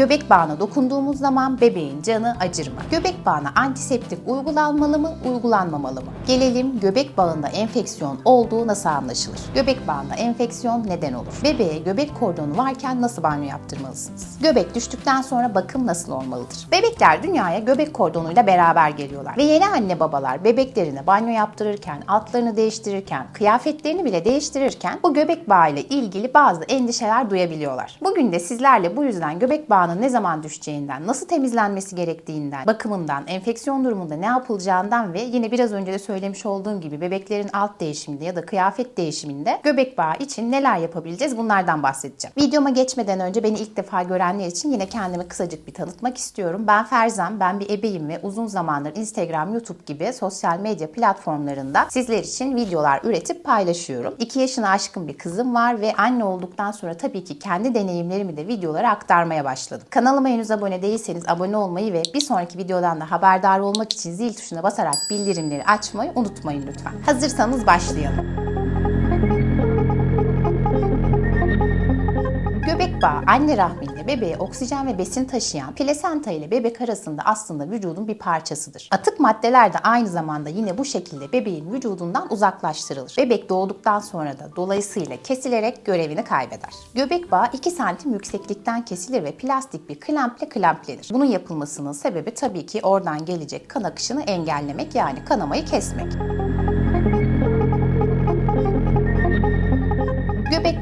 Göbek bağına dokunduğumuz zaman bebeğin canı acır mı? Göbek bağına antiseptik uygulanmalı mı, uygulanmamalı mı? Gelelim göbek bağında enfeksiyon olduğu nasıl anlaşılır? Göbek bağında enfeksiyon neden olur? Bebeğe göbek kordonu varken nasıl banyo yaptırmalısınız? Göbek düştükten sonra bakım nasıl olmalıdır? Bebekler dünyaya göbek kordonuyla beraber geliyorlar. Ve yeni anne babalar bebeklerine banyo yaptırırken, altlarını değiştirirken, kıyafetlerini bile değiştirirken bu göbek bağı ile ilgili bazı endişeler duyabiliyorlar. Bugün de sizlerle bu yüzden göbek bağının ne zaman düşeceğinden, nasıl temizlenmesi gerektiğinden, bakımından, enfeksiyon durumunda ne yapılacağından ve yine biraz önce de söylemiş olduğum gibi bebeklerin alt değişiminde ya da kıyafet değişiminde göbek bağı için neler yapabileceğiz bunlardan bahsedeceğim. Videoma geçmeden önce beni ilk defa görenler için yine kendimi kısacık bir tanıtmak istiyorum. Ben Ferzan, ben bir ebeyim ve uzun zamandır Instagram, YouTube gibi sosyal medya platformlarında sizler için videolar üretip paylaşıyorum. 2 yaşına aşkın bir kızım var ve anne olduktan sonra tabii ki kendi deneyimlerimi de videolara aktarmaya başladım. Kanalıma henüz abone değilseniz abone olmayı ve bir sonraki videodan da haberdar olmak için zil tuşuna basarak bildirimleri açmayı unutmayın lütfen. Hazırsanız başlayalım. Göbek bağı anne rahminde bebeğe oksijen ve besin taşıyan plasenta ile bebek arasında aslında vücudun bir parçasıdır. Atık maddeler de aynı zamanda yine bu şekilde bebeğin vücudundan uzaklaştırılır. Bebek doğduktan sonra da dolayısıyla kesilerek görevini kaybeder. Göbek bağı 2 santim yükseklikten kesilir ve plastik bir klemple klemplenir. Bunun yapılmasının sebebi tabii ki oradan gelecek kan akışını engellemek yani kanamayı kesmek.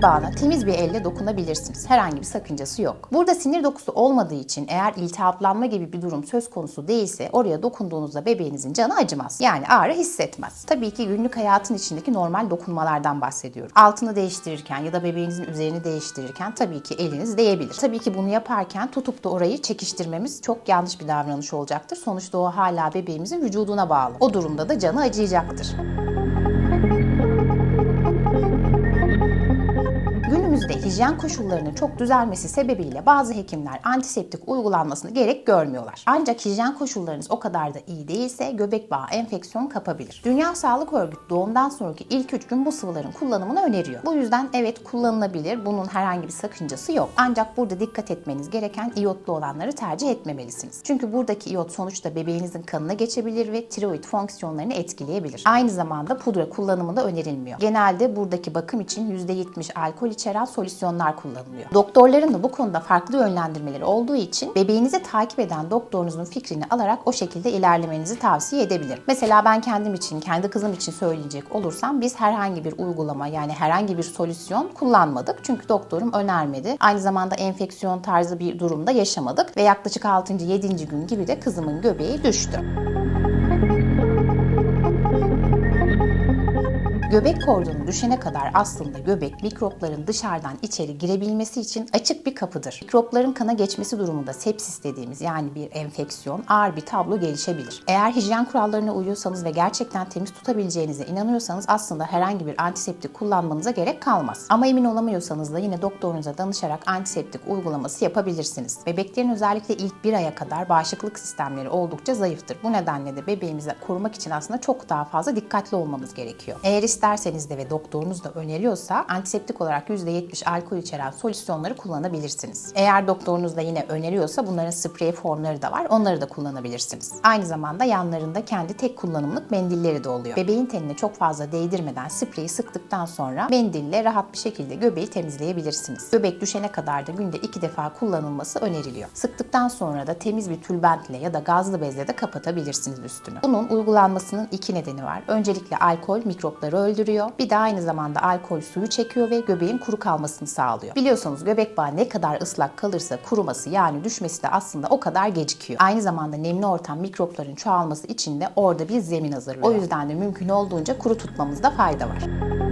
Bağına temiz bir elle dokunabilirsiniz. Herhangi bir sakıncası yok. Burada sinir dokusu olmadığı için eğer iltihaplanma gibi bir durum söz konusu değilse oraya dokunduğunuzda bebeğinizin canı acımaz. Yani ağrı hissetmez. Tabii ki günlük hayatın içindeki normal dokunmalardan bahsediyorum. Altını değiştirirken ya da bebeğinizin üzerini değiştirirken tabii ki eliniz değebilir. Tabii ki bunu yaparken tutup da orayı çekiştirmemiz çok yanlış bir davranış olacaktır. Sonuçta o hala bebeğimizin vücuduna bağlı. O durumda da canı acıyacaktır. Hijyen koşullarının çok düzelmesi sebebiyle bazı hekimler antiseptik uygulanmasını gerek görmüyorlar. Ancak hijyen koşullarınız o kadar da iyi değilse göbek bağı enfeksiyon kapabilir. Dünya Sağlık Örgütü doğumdan sonraki ilk 3 gün bu sıvıların kullanımını öneriyor. Bu yüzden evet kullanılabilir. Bunun herhangi bir sakıncası yok. Ancak burada dikkat etmeniz gereken iyotlu olanları tercih etmemelisiniz. Çünkü buradaki iyot sonuçta bebeğinizin kanına geçebilir ve tiroid fonksiyonlarını etkileyebilir. Aynı zamanda pudra kullanımı da önerilmiyor. Genelde buradaki bakım için %70 alkol içeren solüsyonlar kullanılıyor. Doktorların da bu konuda farklı yönlendirmeleri olduğu için bebeğinizi takip eden doktorunuzun fikrini alarak o şekilde ilerlemenizi tavsiye edebilirim. Mesela ben kendim için, kendi kızım için söyleyecek olursam biz herhangi bir uygulama yani herhangi bir solüsyon kullanmadık. Çünkü doktorum önermedi. Aynı zamanda enfeksiyon tarzı bir durumda yaşamadık ve yaklaşık 6. 7. gün gibi de kızımın göbeği düştü. Göbek kordonu düşene kadar aslında göbek mikropların dışarıdan içeri girebilmesi için açık bir kapıdır. Mikropların kana geçmesi durumunda sepsis dediğimiz yani bir enfeksiyon ağır bir tablo gelişebilir. Eğer hijyen kurallarına uyuyorsanız ve gerçekten temiz tutabileceğinize inanıyorsanız aslında herhangi bir antiseptik kullanmanıza gerek kalmaz. Ama emin olamıyorsanız da yine doktorunuza danışarak antiseptik uygulaması yapabilirsiniz. Bebeklerin özellikle ilk bir aya kadar bağışıklık sistemleri oldukça zayıftır. Bu nedenle de bebeğimizi korumak için aslında çok daha fazla dikkatli olmamız gerekiyor. Eğer isterseniz de ve doktorunuz da öneriyorsa antiseptik olarak %70 alkol içeren solüsyonları kullanabilirsiniz. Eğer doktorunuz da yine öneriyorsa bunların sprey formları da var. Onları da kullanabilirsiniz. Aynı zamanda yanlarında kendi tek kullanımlık mendilleri de oluyor. Bebeğin tenine çok fazla değdirmeden spreyi sıktıktan sonra mendille rahat bir şekilde göbeği temizleyebilirsiniz. Göbek düşene kadar da günde iki defa kullanılması öneriliyor. Sıktıktan sonra da temiz bir tülbentle ya da gazlı bezle de kapatabilirsiniz üstünü. Bunun uygulanmasının iki nedeni var. Öncelikle alkol mikropları öldürüyor. Bir de aynı zamanda alkol suyu çekiyor ve göbeğin kuru kalmasını sağlıyor. Biliyorsunuz göbek bağı ne kadar ıslak kalırsa kuruması yani düşmesi de aslında o kadar gecikiyor. Aynı zamanda nemli ortam mikropların çoğalması için de orada bir zemin hazırlıyor. O yüzden de mümkün olduğunca kuru tutmamızda fayda var.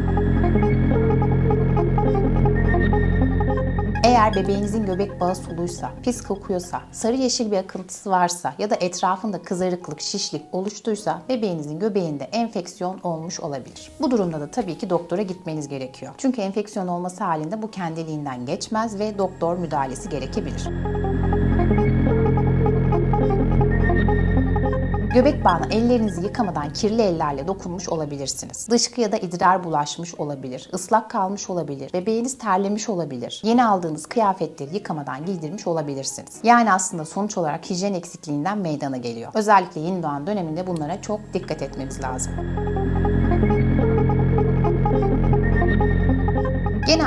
Eğer bebeğinizin göbek bağı suluysa, pis kokuyorsa, sarı yeşil bir akıntısı varsa ya da etrafında kızarıklık, şişlik oluştuysa bebeğinizin göbeğinde enfeksiyon olmuş olabilir. Bu durumda da tabii ki doktora gitmeniz gerekiyor. Çünkü enfeksiyon olması halinde bu kendiliğinden geçmez ve doktor müdahalesi gerekebilir. Göbek bağına ellerinizi yıkamadan kirli ellerle dokunmuş olabilirsiniz. Dışkı ya da idrar bulaşmış olabilir, ıslak kalmış olabilir, bebeğiniz terlemiş olabilir. Yeni aldığınız kıyafetleri yıkamadan giydirmiş olabilirsiniz. Yani aslında sonuç olarak hijyen eksikliğinden meydana geliyor. Özellikle yeni doğan döneminde bunlara çok dikkat etmemiz lazım.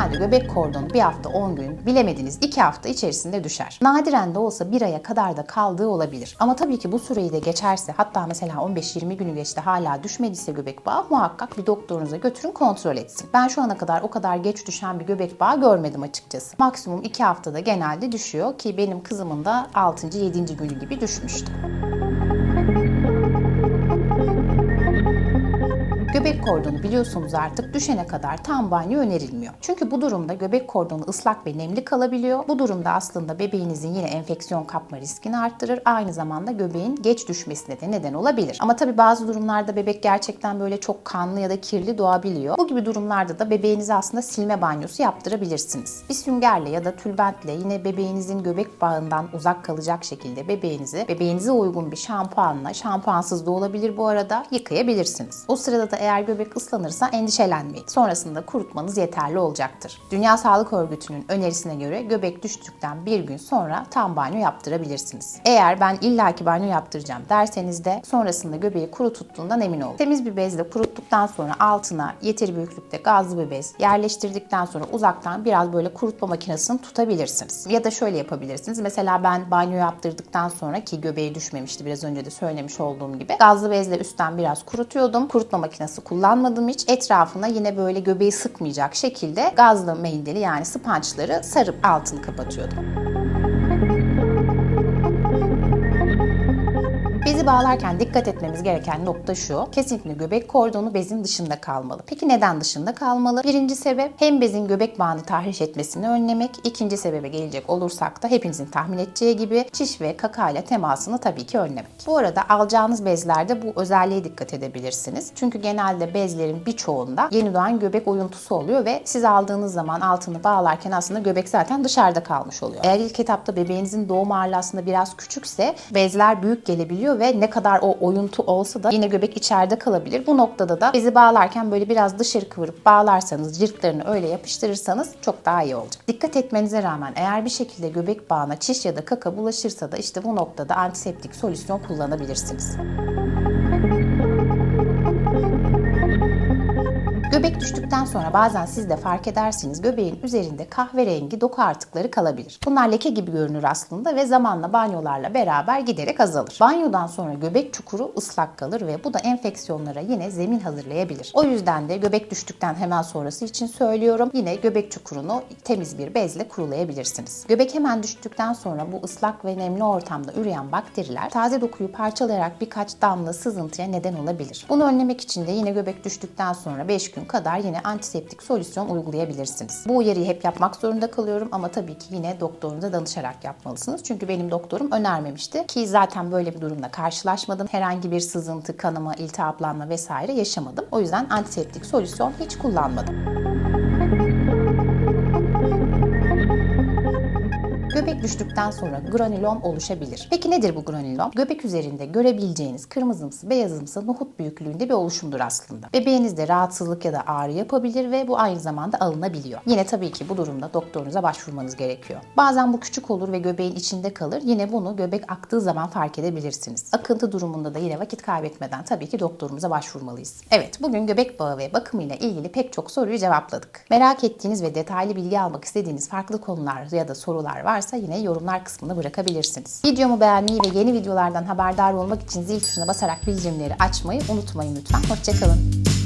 Genelde göbek kordonu bir hafta 10 gün, bilemediniz 2 hafta içerisinde düşer. Nadiren de olsa bir aya kadar da kaldığı olabilir. Ama tabii ki bu süreyi de geçerse, hatta mesela 15-20 günü geçti hala düşmediyse göbek bağı muhakkak bir doktorunuza götürün kontrol etsin. Ben şu ana kadar o kadar geç düşen bir göbek bağı görmedim açıkçası. Maksimum 2 haftada genelde düşüyor ki benim kızımın da 6. 7. günü gibi düşmüştü. Göbek kordonu biliyorsunuz artık düşene kadar tam banyo önerilmiyor. Çünkü bu durumda göbek kordonu ıslak ve nemli kalabiliyor. Bu durumda aslında bebeğinizin yine enfeksiyon kapma riskini arttırır. Aynı zamanda göbeğin geç düşmesine de neden olabilir. Ama tabii bazı durumlarda bebek gerçekten böyle çok kanlı ya da kirli doğabiliyor. Bu gibi durumlarda da bebeğinize aslında silme banyosu yaptırabilirsiniz. Bir süngerle ya da tülbentle yine bebeğinizin göbek bağından uzak kalacak şekilde bebeğinizi bebeğinize uygun bir şampuanla, şampuansız da olabilir bu arada, yıkayabilirsiniz. O sırada da eğer göbek ıslanırsa endişelenmeyin. Sonrasında kurutmanız yeterli olacaktır. Dünya Sağlık Örgütü'nün önerisine göre göbek düştükten bir gün sonra tam banyo yaptırabilirsiniz. Eğer ben illaki banyo yaptıracağım derseniz de sonrasında göbeği kuru tuttuğundan emin olun. Temiz bir bezle kuruttuktan sonra altına yeteri büyüklükte gazlı bir bez yerleştirdikten sonra uzaktan biraz böyle kurutma makinesini tutabilirsiniz. Ya da şöyle yapabilirsiniz. Mesela ben banyo yaptırdıktan sonra ki göbeği düşmemişti biraz önce de söylemiş olduğum gibi gazlı bezle üstten biraz kurutuyordum. Kurutma makinesi kullanmadım hiç. Etrafına yine böyle göbeği sıkmayacak şekilde gazlı mendili yani spançları sarıp altını kapatıyordum. Bağlarken dikkat etmemiz gereken nokta şu. Kesinlikle göbek kordonu bezin dışında kalmalı. Peki neden dışında kalmalı? Birinci sebep hem bezin göbek bağını tahriş etmesini önlemek. İkinci sebebe gelecek olursak da hepinizin tahmin edeceği gibi çiş ve kaka ile temasını tabii ki önlemek. Bu arada alacağınız bezlerde bu özelliğe dikkat edebilirsiniz. Çünkü genelde bezlerin birçoğunda yeni doğan göbek oyuntusu oluyor ve siz aldığınız zaman altını bağlarken aslında göbek zaten dışarıda kalmış oluyor. Eğer ilk etapta bebeğinizin doğum ağırlığı aslında biraz küçükse bezler büyük gelebiliyor ve ne kadar o oyuntu olsa da yine göbek içeride kalabilir. Bu noktada da bezi bağlarken böyle biraz dışarı kıvırıp bağlarsanız, cırtlarını öyle yapıştırırsanız çok daha iyi olacak. Dikkat etmenize rağmen eğer bir şekilde göbek bağına çiş ya da kaka bulaşırsa da işte bu noktada antiseptik solüsyon kullanabilirsiniz. Düştükten sonra bazen siz de fark edersiniz göbeğin üzerinde kahverengi doku artıkları kalabilir. Bunlar leke gibi görünür aslında ve zamanla banyolarla beraber giderek azalır. Banyodan sonra göbek çukuru ıslak kalır ve bu da enfeksiyonlara yine zemin hazırlayabilir. O yüzden de göbek düştükten hemen sonrası için söylüyorum. Yine göbek çukurunu temiz bir bezle kurulayabilirsiniz. Göbek hemen düştükten sonra bu ıslak ve nemli ortamda üreyen bakteriler taze dokuyu parçalayarak birkaç damla sızıntıya neden olabilir. Bunu önlemek için de yine göbek düştükten sonra 5 gün kadar yine antiseptik solüsyon uygulayabilirsiniz. Bu uyarıyı hep yapmak zorunda kalıyorum ama tabii ki yine doktorunuza danışarak yapmalısınız. Çünkü benim doktorum önermemişti ki zaten böyle bir durumla karşılaşmadım. Herhangi bir sızıntı, kanama, iltihaplanma vesaire yaşamadım. O yüzden antiseptik solüsyon hiç kullanmadım. Göbek düştükten sonra granülom oluşabilir. Peki nedir bu granülom? Göbek üzerinde görebileceğiniz kırmızımsı, beyazımsı nohut büyüklüğünde bir oluşumdur aslında. Bebeğinizde rahatsızlık ya da ağrı yapabilir ve bu aynı zamanda alınabiliyor. Yine tabii ki bu durumda doktorunuza başvurmanız gerekiyor. Bazen bu küçük olur ve göbeğin içinde kalır. Yine bunu göbek aktığı zaman fark edebilirsiniz. Akıntı durumunda da yine vakit kaybetmeden tabii ki doktorumuza başvurmalıyız. Evet, bugün göbek bağı ve bakımıyla ilgili pek çok soruyu cevapladık. Merak ettiğiniz ve detaylı bilgi almak istediğiniz farklı konular ya da sorular varsa yine yorumlar kısmına bırakabilirsiniz. Videomu beğenmeyi ve yeni videolardan haberdar olmak için zil tuşuna basarak bildirimleri açmayı unutmayın lütfen. Hoşçakalın.